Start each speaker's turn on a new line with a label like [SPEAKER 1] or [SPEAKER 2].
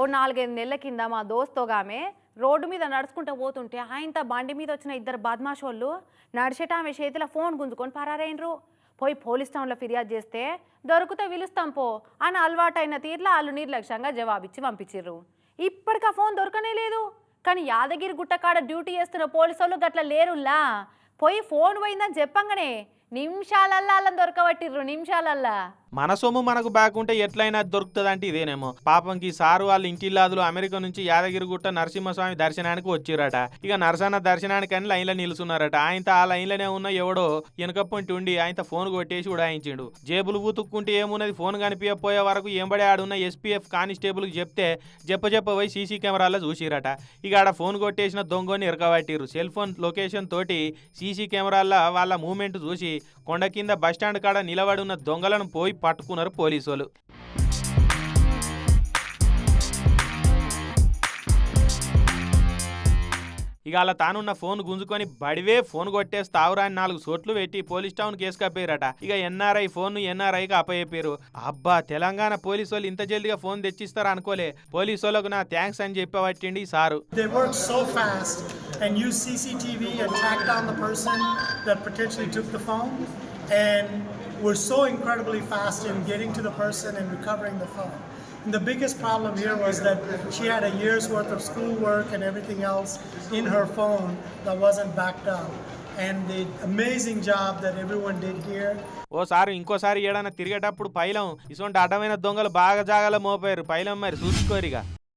[SPEAKER 1] ఓ నాలుగైదు నెలల కింద మా దోస్తోగామె రోడ్డు మీద నడుచుకుంటూ పోతుంటే ఆయనతో బండి మీద వచ్చిన ఇద్దరు బద్మాషోళ్ళు నడిచేట ఆమె చేతిలో ఫోన్ గుంజుకొని పరారైనరు. పోయి పోలీస్ టౌన్లో ఫిర్యాదు చేస్తే దొరికితే పిలుస్తాం పో అని అలవాటైన తీర్లా వాళ్ళు నిర్లక్ష్యంగా జవాబిచ్చి పంపించిర్రు. ఇప్పటికి ఆ ఫోన్ దొరకనే లేదు. కానీ యాదగిరి గుట్టకాడ డ్యూటీ చేస్తున్న పోలీసు వాళ్ళు గట్ల లేరుల్లా. పోయి ఫోన్ పోయిందని చెప్పంగానే. నిమిషాలల్లా అలా దొరకబట్టిర్రు నిమిషాలల్లా.
[SPEAKER 2] మన సొమ్ము మనకు బాగుంటే ఎట్లయినా దొరుకుతుంది అంటే ఇదేనేమో. పాపంకి సారు వాళ్ళ ఇంటిల్లాదులు అమెరికా నుంచి యాదగిరిగుట్ట నరసింహస్వామి దర్శనానికి వచ్చిరట ఇక నరసన్న దర్శనానికి అని లైన్లో నిలుచున్నారట ఆయన ఆ లైన్లోనే ఉన్న ఎవడో వెనకప్పంటి ఉండి ఆయన ఫోన్ కొట్టేసి ఉడాయించిండు. జేబులు బూతుక్కుంటే ఏమున్నది? ఫోన్ కనిపించపోయే వరకు ఎంబడి ఆడున్న ఎస్పీఎఫ్ కానిస్టేబుల్కి చెప్తే చెప్ప చెప్ప పోయి సీసీ కెమెరాలో చూసిరట ఇక ఆడ ఫోన్ కొట్టేసిన దొంగని ఇరకబట్టిరు సెల్ ఫోన్ లొకేషన్ తోటి సీసీ కెమెరాల్లో వాళ్ళ మూమెంట్ చూసి కొండ కింద బస్టాండ్ కాడ నిలబడి ఉన్న దొంగలను పోయి పట్టుకున్నారు పోలీసులు. ఇక అలా తానున్న ఫోన్ గుంజుకొని బడివే ఫోన్ కొట్టేసి తావురాని నాలుగు సోట్లు పెట్టి పోలీస్ టౌన్ కేసు కప్పారట ఇక ఎన్ఆర్ఐ ఫోన్ ఎన్ఆర్ఐకి అప్పయ్యారు అబ్బా తెలంగాణ పోలీసు వాళ్ళు ఇంత జల్దిగా ఫోన్ తెచ్చిస్తారా అనుకోలే. పోలీసు వాళ్ళకు నా థ్యాంక్స్ అని చెప్పబట్టిండి sir.
[SPEAKER 3] And use CCTV and track down the person that potentially took the phone. And we're so incredibly fast in getting to the person and recovering the phone. And the biggest problem here was that she had a year's worth of schoolwork and everything else in her phone that wasn't backed up. And the amazing job that everyone did here
[SPEAKER 2] ఓసారి ఇంకోసారి ఏడైనా తిరిగేటప్పుడు పైలం ఇటువంటి అడ్డమైన దొంగలు బాగా జాగాలో మోపారు పైలం మరి చూసుకోరిగా